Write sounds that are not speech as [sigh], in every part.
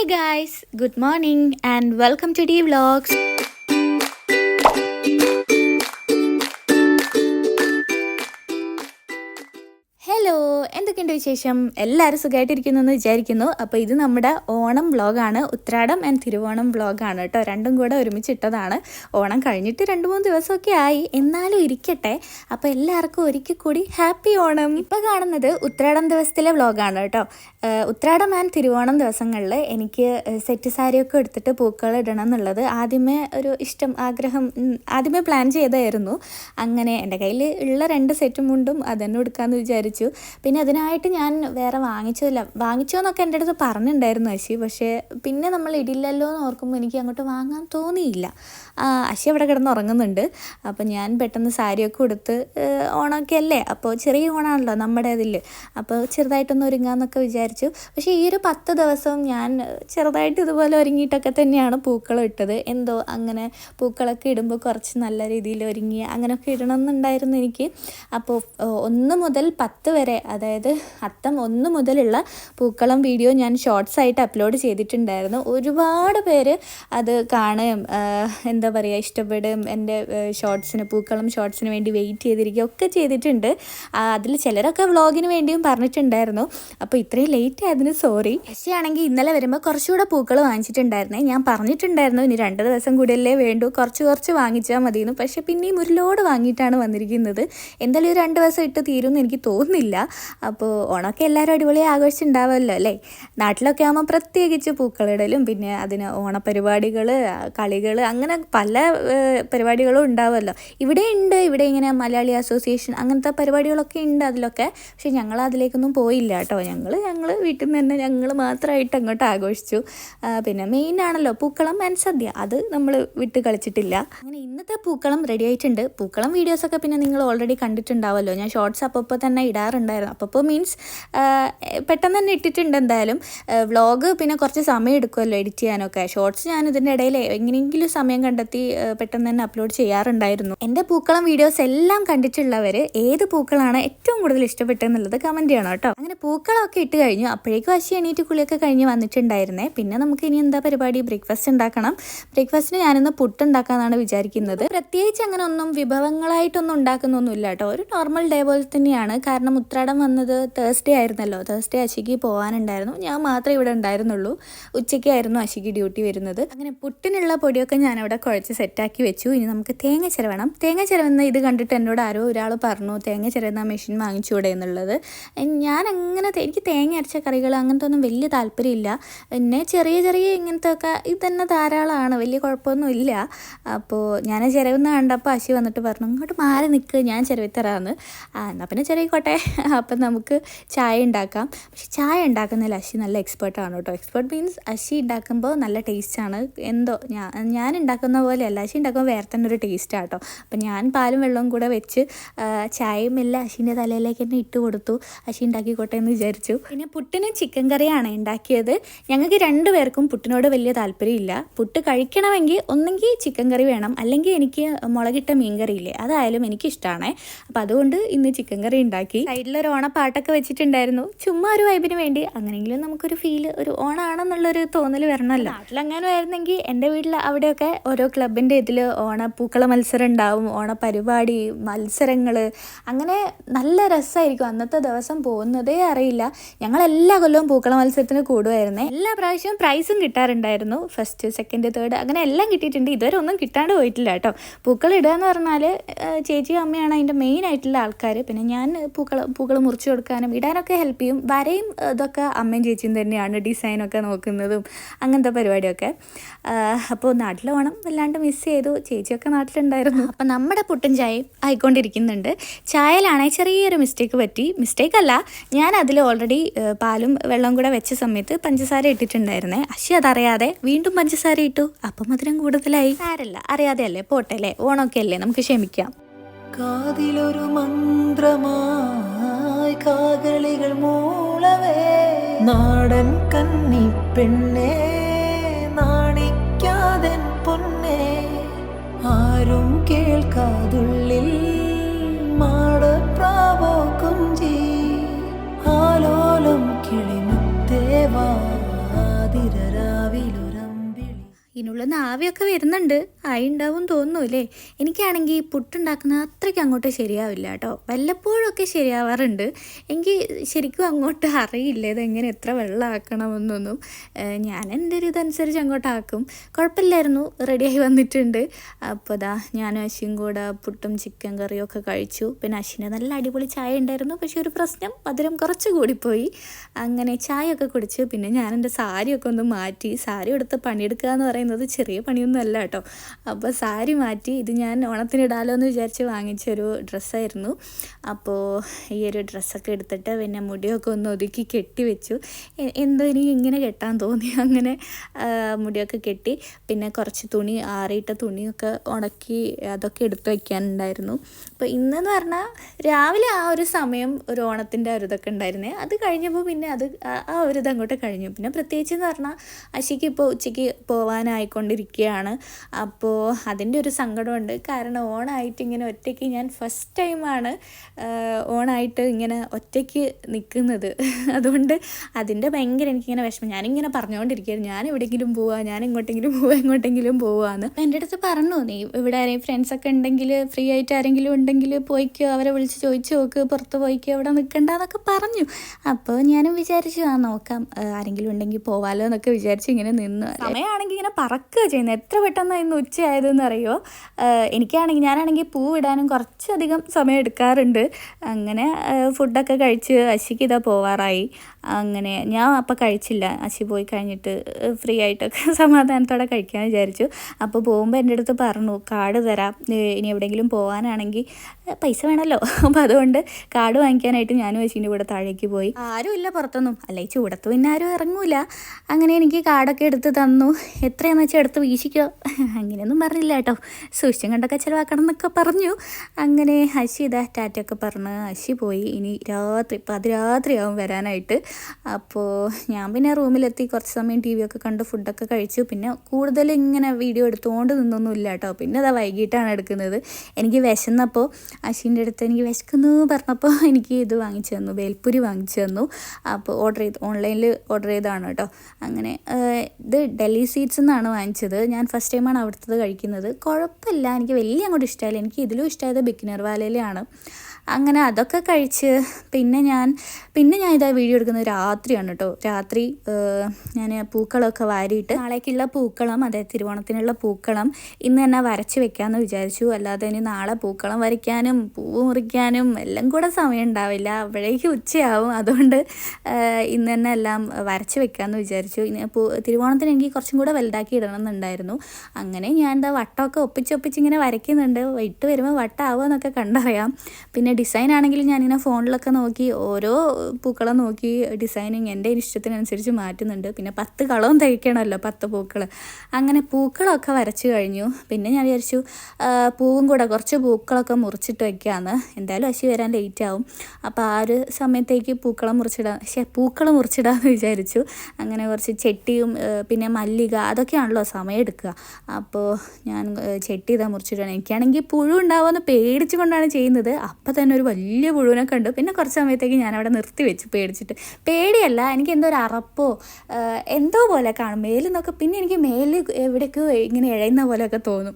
Hey guys, good morning and welcome to D Vlogs. എന്തൊക്കെയുണ്ട് വിശേഷം? എല്ലാവരും സുഖമായിട്ടിരിക്കുന്നു എന്ന് വിചാരിക്കുന്നു. അപ്പോൾ ഇത് നമ്മുടെ ഓണം വ്ളോഗാണ്. ഉത്രാടം ആൻഡ് തിരുവോണം വ്ളോഗാണ് കേട്ടോ രണ്ടും കൂടെ ഒരുമിച്ചിട്ടതാണ്. ഓണം കഴിഞ്ഞിട്ട് രണ്ട് മൂന്ന് ദിവസമൊക്കെ ആയി. എന്നാലും ഇരിക്കട്ടെ. അപ്പോൾ എല്ലാവർക്കും ഒരിക്കൽ കൂടി ഹാപ്പി ഓണം. ഇപ്പോൾ കാണുന്നത് ഉത്രാടം ദിവസത്തിലെ വ്ളോഗാണ് കേട്ടോ ഉത്രാടം ആൻഡ് തിരുവോണം ദിവസങ്ങളിൽ എനിക്ക് സെറ്റ് സാരിയൊക്കെ എടുത്തിട്ട് പൂക്കൾ ഇടണം എന്നുള്ളത് ആദ്യമേ ഒരു ഇഷ്ടം ആഗ്രഹം ആദ്യമേ പ്ലാൻ ചെയ്തായിരുന്നു. അങ്ങനെ എന്റെ കയ്യിൽ ഉള്ള രണ്ട് സെറ്റ് മുണ്ടും അതന്നെ എടുക്കാമെന്ന് വിചാരിച്ചു. പിന്നെ അതിനായിട്ട് ഞാൻ വേറെ വാങ്ങിച്ചതില്ല. വാങ്ങിച്ചോന്നൊക്കെ എന്റെ അടുത്ത് പറഞ്ഞിട്ടുണ്ടായിരുന്നു അശി. പക്ഷേ പിന്നെ നമ്മൾ ഇടില്ലല്ലോ എന്ന് ഓർക്കുമ്പോൾ എനിക്ക് അങ്ങോട്ട് വാങ്ങാൻ തോന്നിയില്ല. അശി അവിടെ കിടന്ന് ഉറങ്ങുന്നുണ്ട് അപ്പോൾ ഞാൻ പെട്ടെന്ന് സാരിയൊക്കെ ഉടുത്ത് ഏഹ്, ഓണമൊക്കെ അല്ലേ അപ്പോൾ ചെറിയ ഓണാണല്ലോ നമ്മുടെ ഇതിൽ അപ്പോൾ ചെറുതായിട്ടൊന്ന് ഒരുങ്ങാമെന്നൊക്കെ വിചാരിച്ചു. പക്ഷേ ഈ ഒരു പത്ത് ദിവസവും ഞാൻ ചെറുതായിട്ട് ഇതുപോലെ ഒരുങ്ങിയിട്ടൊക്കെ തന്നെയാണ് പൂക്കളം ഇട്ടത്. എന്തോ അങ്ങനെ പൂക്കളൊക്കെ ഇടുമ്പോൾ കുറച്ച് നല്ല രീതിയിൽ ഒരുങ്ങി അങ്ങനെയൊക്കെ ഇടണം എന്നുണ്ടായിരുന്നു എനിക്ക് അപ്പോൾ ഒന്ന് മുതൽ പത്ത് വരെ അതായത് അത്തം ഒന്ന് മുതലുള്ള പൂക്കളം വീഡിയോ ഞാൻ ഷോർട്സ് ആയിട്ട് അപ്ലോഡ് ചെയ്തിട്ടുണ്ടായിരുന്നു. ഒരുപാട് പേര് അത് കാണുകയും എന്താ പറയുക ഇഷ്ടപ്പെടുകയും എന്റെ ഷോർട്സിന് പൂക്കളം ഷോർട്സിന് വേണ്ടി വെയിറ്റ് ചെയ്തിരിക്കുകയും ഒക്കെ ചെയ്തിട്ടുണ്ട്. അതിൽ ചിലരൊക്കെ വ്ളോഗിന് വേണ്ടിയും പറഞ്ഞിട്ടുണ്ടായിരുന്നു. അപ്പോൾ ഇത്രയും ലേറ്റ് ആയതിന് സോറി ആണെങ്കിൽ ഇന്നലെ വരുമ്പോൾ കുറച്ചുകൂടെ പൂക്കൾ വാങ്ങിച്ചിട്ടുണ്ടായിരുന്നേ. ഞാൻ പറഞ്ഞിട്ടുണ്ടായിരുന്നു ഇനി രണ്ട് ദിവസം കൂടിയല്ലേ വേണ്ടൂ. കുറച്ച് കുറച്ച് വാങ്ങിച്ചാൽ മതിയെന്ന്. പക്ഷേ പിന്നെയും ഒരു ലോഡ് വാങ്ങിയിട്ടാണ് വന്നിരിക്കുന്നത്. എന്തായാലും ഒരു രണ്ട് ദിവസം ഇട്ട് തീരുമെന്ന് എനിക്ക് തോന്നുന്നില്ല. അപ്പോൾ ഓണമൊക്കെ എല്ലാവരും അടിപൊളി ആഘോഷിച്ചുണ്ടാവുമല്ലോ അല്ലേ? നാട്ടിലൊക്കെ ആകുമ്പോൾ പ്രത്യേകിച്ച് പൂക്കളിടലും പിന്നെ അതിന് ഓണപരിപാടികൾ കളികൾ അങ്ങനെ പല പരിപാടികളും ഉണ്ടാവുമല്ലോ. ഇവിടെ ഉണ്ട് ഇവിടെ ഇങ്ങനെ മലയാളി അസോസിയേഷൻ അങ്ങനത്തെ പരിപാടികളൊക്കെ ഉണ്ട് അതിലൊക്കെ. പക്ഷെ ഞങ്ങൾ അതിലേക്കൊന്നും പോയില്ല കേട്ടോ. ഞങ്ങൾ ഞങ്ങൾ വീട്ടിൽ നിന്ന് തന്നെ ഞങ്ങൾ മാത്രമായിട്ട് അങ്ങോട്ട് ആഘോഷിച്ചു. പിന്നെ മെയിൻ ആണല്ലോ പൂക്കളം ആൻഡ് സദ്യ. അത് നമ്മൾ വിട്ട് കളിച്ചിട്ടില്ല. അങ്ങനെ ഇന്നത്തെ പൂക്കളം റെഡി ആയിട്ടുണ്ട്. പൂക്കളം വീഡിയോസൊക്കെ പിന്നെ നിങ്ങൾ ഓൾറെഡി കണ്ടിട്ടുണ്ടാവുമല്ലോ. ഞാൻ ഷോർട്സ് അപ്പോൾ തന്നെ ഇടാറുണ്ടായിരുന്നു. അപ്പോൾ മീൻസ് പെട്ടെന്ന് തന്നെ ഇട്ടിട്ടുണ്ട് എന്തായാലും. വ്ളോഗ് പിന്നെ കുറച്ച് സമയം എടുക്കുമല്ലോ എഡിറ്റ് ചെയ്യാനൊക്കെ. ഷോർട്സ് ഞാൻ ഇതിന്റെ ഇടയിൽ എങ്ങനെയെങ്കിലും സമയം കണ്ടെത്തി പെട്ടെന്ന് തന്നെ അപ്ലോഡ് ചെയ്യാറുണ്ടായിരുന്നു. എന്റെ പൂക്കളം വീഡിയോസ് എല്ലാം കണ്ടിട്ടുള്ളവർ ഏത് പൂക്കളാണ് ഏറ്റവും കൂടുതൽ ഇഷ്ടപ്പെട്ടെന്നുള്ളത് കമന്റ് ചെയ്യണം കേട്ടോ. അങ്ങനെ പൂക്കളമൊക്കെ ഇട്ട് കഴിഞ്ഞു. അപ്പോഴേക്കും അശി എണീറ്റ് കുളിയൊക്കെ കഴിഞ്ഞ് വന്നിട്ടുണ്ടായിരുന്നേ. പിന്നെ നമുക്ക് ഇനി എന്താ പരിപാടി? ബ്രേക്ക്ഫാസ്റ്റ് ഉണ്ടാക്കണം. ബ്രേക്ക്ഫാസ്റ്റിന് ഞാനിന്ന് പുട്ട് ഉണ്ടാക്കാമെന്നാണ് വിചാരിക്കുന്നത്. പ്രത്യേകിച്ച് അങ്ങനെ ഒന്നും വിഭവങ്ങളായിട്ടൊന്നും ഉണ്ടാക്കുന്നൊന്നുമില്ല കേട്ടോ. ഒരു നോർമൽ ഡേ പോലെ തന്നെയാണ്. കാരണം ഉത്രാടം വന്നത് തേഴ്സ്ഡേ ആയിരുന്നല്ലോ. തേഴ്സ്ഡേ അശിക്ക് പോകാനുണ്ടായിരുന്നു ഞാൻ മാത്രമേ ഇവിടെ ഉണ്ടായിരുന്നുള്ളൂ. ഉച്ചയ്ക്കായിരുന്നു അശിക്ക് ഡ്യൂട്ടി വരുന്നത്. അങ്ങനെ പുട്ടിനുള്ള പൊടിയൊക്കെ ഞാൻ അവിടെ കുഴച്ച് സെറ്റാക്കി വെച്ചു. ഇനി നമുക്ക് തേങ്ങ ചിരവണം. തേങ്ങ ചിരവുന്ന ഇത് കണ്ടിട്ട് എന്നോട് ആരോ ഒരാൾ പറഞ്ഞു തേങ്ങ ചിരവുന്ന മെഷീൻ വാങ്ങിച്ചുകൂടെ എന്നുള്ളത്? ഞാൻ അങ്ങനെ എനിക്ക് തേങ്ങ അരച്ച കറികൾ അങ്ങനത്തെ ഒന്നും വലിയ താല്പര്യമില്ല. പിന്നെ ചെറിയ ചെറിയ ഇങ്ങനത്തെ ഒക്കെ ഇത് തന്നെ ധാരാളമാണ് വലിയ കുഴപ്പമൊന്നും ഇല്ല അപ്പോൾ ഞാൻ ചിരവുന്ന കണ്ടപ്പോൾ അശി വന്നിട്ട് പറഞ്ഞു ഇങ്ങോട്ട് മാറി നിൽക്കുക ഞാൻ ചിരവിത്തരാന്ന്. എന്നാൽ പിന്നെ ചിരവിക്കോട്ടെ അപ്പം നമുക്ക് ചായ ഉണ്ടാക്കാം. പക്ഷെ ചായ ഉണ്ടാക്കുന്നതിൽ അശി നല്ല എക്സ്പേർട്ടാണ് കേട്ടോ. എക്സ്പേർട്ട് മീൻസ് അശി ഉണ്ടാക്കുമ്പോൾ നല്ല ടേസ്റ്റാണ് എന്തോ ഞാൻ ഞാൻ ഉണ്ടാക്കുന്ന പോലെയല്ല. അശി ഉണ്ടാക്കുമ്പോൾ വേറെ തന്നെ ഒരു ടേസ്റ്റാണ് കേട്ടോ. അപ്പം ഞാൻ പാലും വെള്ളവും കൂടെ വെച്ച് ചായയും എല്ലാം അശീന്റെ തലയിലേക്ക് തന്നെ ഇട്ട് കൊടുത്തു. അശി ഉണ്ടാക്കിക്കോട്ടെ എന്ന് വിചാരിച്ചു. പിന്നെ പുട്ടിന് ചിക്കൻ കറിയാണ് ഉണ്ടാക്കിയത്. ഞങ്ങൾക്ക് രണ്ടുപേർക്കും പുട്ടിനോട് വലിയ താല്പര്യമില്ല. പുട്ട് കഴിക്കണമെങ്കിൽ ഒന്നെങ്കിൽ ചിക്കൻ കറി വേണം. അല്ലെങ്കിൽ എനിക്ക് മുളകിട്ട മീൻ കറി ഇല്ലേ അതായാലും എനിക്കിഷ്ടമാണ് അപ്പോൾ അതുകൊണ്ട് ഇന്ന് ചിക്കൻ കറി ഉണ്ടാക്കി. സൈഡിലൊരു ഓണപ്പാട്ടൊക്കെ വെച്ചിട്ടുണ്ടായിരുന്നു. ചുമ്മാ ഒരു വൈബിന് വേണ്ടി. അങ്ങനെയെങ്കിലും നമുക്കൊരു ഫീൽ ഒരു ഓണാണെന്നുള്ളൊരു തോന്നൽ വരണമല്ലോ നാട്ടിലെങ്ങാനും ആയിരുന്നെങ്കിൽ എന്റെ വീട്ടിൽ അവിടെയൊക്കെ ഓരോ ക്ലബിന്റെ ഇതിൽ ഓണ പൂക്കള മത്സരം ഉണ്ടാവും ഓണ പരിപാടി മത്സരങ്ങൾ അങ്ങനെ നല്ല രസമായിരിക്കും അന്നത്തെ ദിവസം പോകുന്നതേ അറിയില്ല. ഞങ്ങൾ എല്ലാ കൊല്ലവും പൂക്കള മത്സരത്തിന് കൂടുമായിരുന്നേ എല്ലാ പ്രാവശ്യവും പ്രൈസും കിട്ടാറുണ്ടായിരുന്നു. ഫസ്റ്റ് സെക്കൻഡ് തേർഡ് അങ്ങനെ എല്ലാം കിട്ടിയിട്ടുണ്ട്. ഇതുവരെ ഒന്നും കിട്ടാണ്ട് പോയിട്ടില്ല കേട്ടോ. പൂക്കൾ ഇടുക എന്ന് പറഞ്ഞാൽ ചേച്ചിയും അമ്മയാണ് അതിന്റെ മെയിൻ ആയിട്ടുള്ള ആൾക്കാർ പിന്നെ ഞാൻ പൂക്കൾ പൂക്കൾ മുറിച്ച് കൊടുക്കാനും ഇടാനൊക്കെ ഹെൽപ്പ് ചെയ്യും. വരയും ഇതൊക്കെ അമ്മയും ചേച്ചിയും തന്നെയാണ് ഡിസൈനൊക്കെ നോക്കുന്നതും അങ്ങനത്തെ പരിപാടിയൊക്കെ. അപ്പോൾ നാട്ടിൽ ഓണം വല്ലാണ്ട് മിസ് ചെയ്തു. ചേച്ചിയൊക്കെ നാട്ടിലുണ്ടായിരുന്നു. അപ്പോൾ നമ്മുടെ പുട്ടും ചായയും ആയിക്കൊണ്ടിരിക്കുന്നുണ്ട്. ചായയിലാണെങ്കിൽ ചെറിയൊരു മിസ്റ്റേക്ക് പറ്റി. മിസ്റ്റേക്ക് അല്ല ഞാൻ അതിൽ ഓൾറെഡി പാലും വെള്ളവും കൂടെ വെച്ച സമയത്ത് പഞ്ചസാര ഇട്ടിട്ടുണ്ടായിരുന്നേ. അശി അതറിയാതെ വീണ്ടും പഞ്ചസാര ഇട്ടു. അപ്പം മധുരം കൂടുതലായി. സാരല്ല അറിയാതെ അല്ലേ പോട്ടെ അല്ലേ? ഓണമൊക്കെ അല്ലേ? നമുക്ക് ക്ഷമിക്കാം. കാതിലൊരു മന്ത്രമായി കാകളികൾ മൂളവേ. നാടൻ കന്നി പെണ്ണേ നാണിക്കാതൻ പൊന്നേ. ആരും കേൾക്കാതുള്ളിൽ മാടപ്രാവോ കുഞ്ചി. ആലോലം കിളിമുത്തേവാതിരരാവിലുരം ഇതിനുള്ള നാവിയൊക്കെ വരുന്നുണ്ട്. ആയി ഉണ്ടാവും തോന്നൂല്ലേ എനിക്കാണെങ്കിൽ പുട്ടുണ്ടാക്കുന്ന അത്രയ്ക്ക് അങ്ങോട്ട് ശരിയാവില്ല കേട്ടോ. വല്ലപ്പോഴൊക്കെ ശരിയാവാറുണ്ട്. എനിക്ക് ശരിക്കും അങ്ങോട്ട് അറിയില്ല ഇത് എങ്ങനെ എത്ര വെള്ളമാക്കണമെന്നൊന്നും ഞാൻ എന്റെ ഒരു ഇതനുസരിച്ച് അങ്ങോട്ടാക്കും. കുഴപ്പമില്ലായിരുന്നു റെഡിയായി വന്നിട്ടുണ്ട്. അപ്പോൾ ദാ ഞാനും അശ്വിൻ കൂടെ പുട്ടും ചിക്കൻ കറിയും ഒക്കെ കഴിച്ചു. പിന്നെ അശ്വിന് നല്ല അടിപൊളി ചായ ഉണ്ടായിരുന്നു. പക്ഷേ ഒരു പ്രശ്നം മധുരം കുറച്ച് കൂടിപ്പോയി അങ്ങനെ ചായയൊക്കെ കുടിച്ച് പിന്നെ ഞാൻ എന്റെ സാരിയൊക്കെ ഒന്ന് മാറ്റി. സാരി എടുത്ത് പണിയെടുക്കുക എന്ന് പറയുന്നത് ചെറിയ പണിയൊന്നും അല്ല കേട്ടോ. അപ്പോൾ സാരി മാറ്റി ഇത് ഞാൻ ഓണത്തിനിടാലോ എന്ന് വിചാരിച്ച് വാങ്ങിച്ചൊരു ഡ്രസ്സായിരുന്നു. അപ്പോൾ ഈ ഒരു ഡ്രസ്സൊക്കെ എടുത്തിട്ട് പിന്നെ മുടിയൊക്കെ ഒന്ന് ഒതുക്കി കെട്ടി വെച്ചു. എന്തോ എനിക്ക് ഇങ്ങനെ കെട്ടാൻ തോന്നി. [laughs] അങ്ങനെ മുടിയൊക്കെ കെട്ടി. പിന്നെ കുറച്ച് തുണി ആറിയിട്ട തുണിയൊക്കെ ഉണക്കി അതൊക്കെ എടുത്ത് വയ്ക്കാനുണ്ടായിരുന്നു അപ്പോൾ ഇന്നെന്ന് പറഞ്ഞാൽ രാവിലെ ആ ഒരു സമയം ഒരു ഓണത്തിന്റെ ഒരു ഇതൊക്കെ ഉണ്ടായിരുന്നേ. അത് കഴിഞ്ഞപ്പോൾ പിന്നെ അത് ആ- ഒരു ഇത് അങ്ങോട്ട് കഴിഞ്ഞു. പിന്നെ പ്രത്യേകിച്ച് എന്ന് പറഞ്ഞാൽ അശിക്ക് ഇപ്പോൾ ഉച്ചയ്ക്ക് പോവാനായിക്കൊണ്ടിരിക്കുകയാണ്. അപ്പോൾ അതിന്റെ ഒരു സങ്കടമുണ്ട്. കാരണം ഓണായിട്ട് ഇങ്ങനെ ഒറ്റയ്ക്ക് ഞാൻ ഫസ്റ്റ് ടൈമാണ് ഓണായിട്ട് ഇങ്ങനെ ഒറ്റയ്ക്ക് നിൽക്കുന്നത് [laughs] അതുകൊണ്ട് അതിന്റെ ഭയങ്കര എനിക്കിങ്ങനെ വിഷമം. ഞാനിങ്ങനെ പറഞ്ഞുകൊണ്ടിരിക്കുകയാണ് ഞാൻ എവിടെയെങ്കിലും പോവാ ഞാൻ എങ്ങോട്ടെങ്കിലും പോവാ എങ്ങോട്ടെങ്കിലും പോവാന്ന്. എന്റെ അടുത്ത് പറഞ്ഞു നീ ഇവിടെ ആരെയും ഫ്രണ്ട്സൊക്കെ ഉണ്ടെങ്കിൽ ഫ്രീ ആയിട്ട് ആരെങ്കിലും ഉണ്ടെങ്കിൽ പോയിക്കോ അവരെ വിളിച്ച് ചോദിച്ചു നോക്ക് പുറത്ത് പോയിക്കോ അവിടെ നിൽക്കണ്ട എന്നൊക്കെ പറഞ്ഞു. അപ്പോൾ ഞാനും വിചാരിച്ചു ആ നോക്കാം ആരെങ്കിലും ഉണ്ടെങ്കിൽ പോവാലോ എന്നൊക്കെ വിചാരിച്ച് ഇങ്ങനെ നിന്ന്. സമയമാണെങ്കിൽ ഇങ്ങനെ പറക്കുക ചെയ്യുന്നത് എത്ര പെട്ടെന്ന് ഇന്ന് ഉച്ചയായതെന്ന് അറിയോ എനിക്കാണെങ്കിൽ ഞാനാണെങ്കിൽ പൂ ഇടാനും കുറച്ചധികം സമയം എടുക്കാറുണ്ട് അങ്ങനെ ഫുഡൊക്കെ കഴിച്ച് അശിക്ക് ഇതാ പോവാറായി. അങ്ങനെ ഞാൻ അപ്പം കഴിച്ചില്ല. അശി പോയി കഴിഞ്ഞിട്ട് ഫ്രീ ആയിട്ടൊക്കെ [laughs] സമാധാനത്തോടെ കഴിക്കാൻ വിചാരിച്ചു. അപ്പോൾ പോകുമ്പോൾ എന്റെ അടുത്ത് പറഞ്ഞു കാർഡ് തരാം. ഇനി എവിടെയെങ്കിലും പോകാനാണെങ്കിൽ പൈസ വേണമല്ലോ അപ്പോൾ അതുകൊണ്ട് കാർഡ് വാങ്ങിക്കാനായിട്ട് ഞാനും ചേച്ചീന്റെ കൂടെ താഴേക്ക് പോയി. ആരും ഇല്ല പുറത്തൊന്നും. അല്ല ഈ ചൂടത്ത് പിന്നെ ആരും ഇറങ്ങൂല. അങ്ങനെ എനിക്ക് കാർഡൊക്കെ എടുത്ത് തന്നു. എത്രയാണെന്ന് വെച്ചാൽ എടുത്ത് വീശിക്കോ അങ്ങനെയൊന്നും പറഞ്ഞില്ല കേട്ടോ. സൂക്ഷിച്ചും കണ്ടൊക്കെ ചിലവാക്കണം എന്നൊക്കെ പറഞ്ഞു. അങ്ങനെ അശി ഇതാ ടാറ്റൊക്കെ പറഞ്ഞ് അശി പോയി. ഇനി രാത്രി പാതിരാത്രിയാവും വരാനായിട്ട്. അപ്പോൾ ഞാൻ പിന്നെ റൂമിലെത്തി കുറച്ച് സമയം ടി വി ഒക്കെ കണ്ട് ഫുഡൊക്കെ കഴിച്ചു. പിന്നെ കൂടുതൽ ഇങ്ങനെ വീഡിയോ എടുത്തുകൊണ്ട് നിന്നൊന്നുമില്ല കേട്ടോ. പിന്നെ അതാ വൈകിട്ടാണ് എടുക്കുന്നത്. എനിക്ക് വിശന്നപ്പോൾ അശീന്റെ അടുത്ത് എനിക്ക് വിശക്കുന്നു പറഞ്ഞപ്പോൾ [laughs] എനിക്ക് ഇത് വാങ്ങിച്ചു തന്നു ബേൽപ്പുരി വാങ്ങിച്ചു തന്നു. അപ്പോൾ ഓർഡർ ചെയ്ത് ഓൺലൈനിൽ ഓർഡർ ചെയ്തതാണ് കേട്ടോ. അങ്ങനെ ഇത് ഡൽഹി സ്വീറ്റ്സ് എന്നാണ് വാങ്ങിച്ചത്. ഞാൻ ഫസ്റ്റ് ടൈമാണ് അവിടുത്തത് കഴിക്കുന്നത്. കുഴപ്പമില്ല എനിക്ക് വലിയ അങ്ങോട്ട് ഇഷ്ടമായില്ല എനിക്ക് ഇതിലും ഇഷ്ടമായത് ബിക്കിനർ വാലയിലാണ്. അങ്ങനെ അതൊക്കെ കഴിച്ച് പിന്നെ ഞാൻ പിന്നെ ഞാൻ ഇതാ വീഡിയോ എടുക്കുന്നത് രാത്രിയാണ് കേട്ടോ രാത്രി ഞാൻ പൂക്കളമൊക്കെ വാരിയിട്ട് നാളേക്കുള്ള പൂക്കളം അതെ തിരുവോണത്തിനുള്ള പൂക്കളം ഇന്ന് തന്നെ വരച്ച് വെക്കാമെന്ന് വിചാരിച്ചു. അല്ലാതെ ഇനി നാളെ പൂക്കളം വരയ്ക്കാനും പൂവ് മുറിക്കാനും എല്ലാം കൂടെ സമയം ഉണ്ടാവില്ല. അപ്പോഴേക്ക് ഉച്ചയാവും. അതുകൊണ്ട് ഇന്ന് തന്നെ എല്ലാം വരച്ച് വെക്കാമെന്ന് വിചാരിച്ചു. ഇനി പൂ തിരുവോണത്തിന് എനിക്ക് കുറച്ചും കൂടെ വലുതാക്കി ഇടണം എന്നുണ്ടായിരുന്നു അങ്ങനെ ഞാൻ എന്താ വട്ടമൊക്കെ ഒപ്പിച്ചൊപ്പിച്ച് ഇങ്ങനെ വരയ്ക്കുന്നുണ്ട്. ഇട്ട് വരുമ്പോൾ വട്ടമാവുമോ എന്നൊക്കെ കണ്ടറിയാം. പിന്നെ ഡിസൈൻ ആണെങ്കിലും ഞാനിങ്ങനെ ഫോണിലൊക്കെ നോക്കി ഓരോ പൂക്കളം നോക്കി ഡിസൈനിങ് എന്റെ ഇഷ്ടത്തിനനുസരിച്ച് മാറ്റുന്നുണ്ട്. പിന്നെ പത്ത് കളവും തയ്ക്കണമല്ലോ പത്ത് പൂക്കൾ അങ്ങനെ പൂക്കളൊക്കെ വരച്ചു കഴിഞ്ഞു. പിന്നെ ഞാൻ വിചാരിച്ചു പൂവും കൂടെ കുറച്ച് പൂക്കളൊക്കെ മുറിച്ചിട്ട് വയ്ക്കാമെന്ന് എന്തായാലും അശി വരാൻ ലേറ്റ് ആവും. അപ്പോൾ ആ ഒരു സമയത്തേക്ക് പൂക്കളം മുറിച്ചിടാം പക്ഷേ പൂക്കൾ മുറിച്ചിടാമെന്ന് വിചാരിച്ചു. അങ്ങനെ കുറച്ച് ചെട്ടിയും പിന്നെ മല്ലിക അതൊക്കെയാണല്ലോ സമയം എടുക്കുക. അപ്പോൾ ഞാൻ ചെട്ടി ഇതാ മുറിച്ചിടുകയാണ് എനിക്കാണെങ്കിൽ പുഴു ഉണ്ടാവുമെന്ന് പേടിച്ചുകൊണ്ടാണ് ചെയ്യുന്നത്. അപ്പം തന്നെ ഒരു വലിയ പുഴുവിനെ കണ്ടു. പിന്നെ കുറച്ച് സമയത്തേക്ക് ഞാൻ അവിടെ നിർത്തി വെച്ചു പേടിച്ചിട്ട്. പേടിയല്ല എനിക്ക് എന്തോ ഒരു അറപ്പോ എന്തോ പോലെ കാണും. മേലിൽ നിന്നൊക്കെ പിന്നെ എനിക്ക് മേലിൽ എവിടേക്കോ ഇങ്ങനെ ഇഴയുന്ന പോലെയൊക്കെ തോന്നും.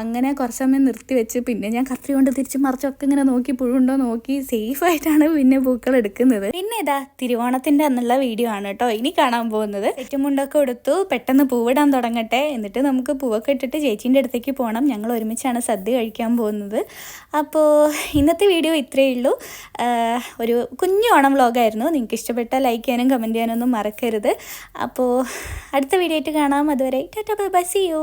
അങ്ങനെ കുറച്ച് സമയം നിർത്തി വെച്ച് പിന്നെ ഞാൻ കത്രി കൊണ്ട് തിരിച്ച് മറിച്ചൊക്കെ ഇങ്ങനെ നോക്കി പുഴുണ്ടോ നോക്കി സേഫ് ആയിട്ടാണ് പിന്നെ പൂക്കൾ എടുക്കുന്നത്. പിന്നെ ഇതാ തിരുവോണത്തിന്റെ അന്നുള്ള വീഡിയോ ആണ് കേട്ടോ ഇനി കാണാൻ പോകുന്നത്. ചുറ്റുമുണ്ടൊക്കെ എടുത്തു പെട്ടെന്ന് പൂവിടാൻ തുടങ്ങട്ടെ. എന്നിട്ട് നമുക്ക് പൂവൊക്കെ ഇട്ടിട്ട് ചേച്ചീന്റെ അടുത്തേക്ക് പോകണം ഞങ്ങൾ ഒരുമിച്ചാണ് സദ്യ കഴിക്കാൻ പോകുന്നത്. അപ്പോൾ ഇന്നത്തെ വീഡിയോ ഇത്രയേ ഉള്ളൂ. ഒരു കുഞ്ഞു ഓണം വ്ളോഗായിരുന്നു നിങ്ങൾക്ക് ഇഷ്ടപ്പെട്ട ലൈക്ക് ചെയ്യാനും കമന്റ് ചെയ്യാനൊന്നും മറക്കരുത്. അപ്പോൾ അടുത്ത വീഡിയോ ആയിട്ട് കാണാം. അതുവരെ tata bye bye see you